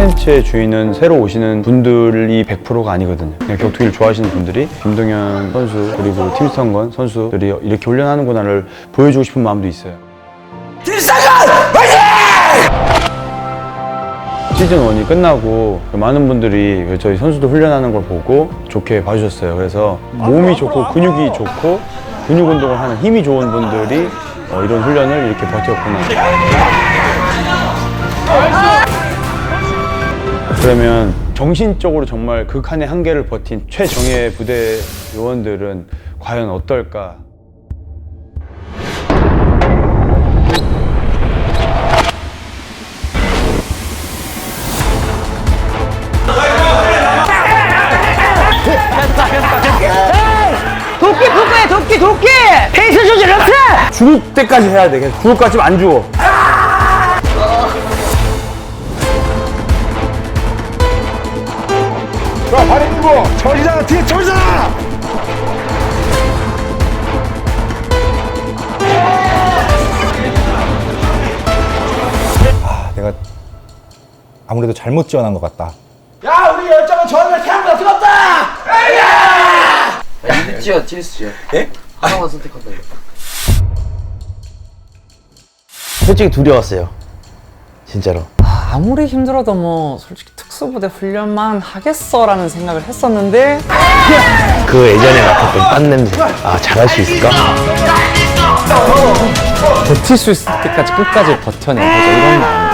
콘텐츠의 주인은 새로 오시는 분들이 100%가 아니거든요. 그냥 격투기를 좋아하시는 분들이 김동현 선수 그리고 팀스턴건 선수들이 이렇게 훈련하는구나를 보여주고 싶은 마음도 있어요. 시즌 1이 끝나고 많은 분들이 저희 선수들 훈련하는 걸 보고 좋게 봐주셨어요. 그래서 몸이 좋고 근육이 좋고 근육 운동을 하는 힘이 좋은 분들이 어, 이런 훈련을 이렇게 버텼구나. 그러면 정신적으로 정말 극한의 한계를 버틴 최정예 부대 요원들은 과연 어떨까? 도끼 풀 거야 도끼 도끼 페이스 조절 럽트 죽을 때까지 해야 돼. 계속 죽을 것 같지만 안 죽어. 자, 발에 끼고 저리잖아 뒤에 저리잖아 아 내가 아무래도 잘못 지원한 것 같다 야 우리 열정은 저를 태양보다 뜨겁다 찌어 찌스죠. 예? 하나만 선택한다. 이거. 솔직히 두려웠어요. 진짜로. 아무리 힘들어도 뭐 솔직히 특수부대 훈련만 하겠어라는 생각을 했었는데 그 예전에 맡았던 땀 냄새. 아 잘할 수 있을까? 버틸 수 있을 때까지 끝까지 버텨내보자 이런 마음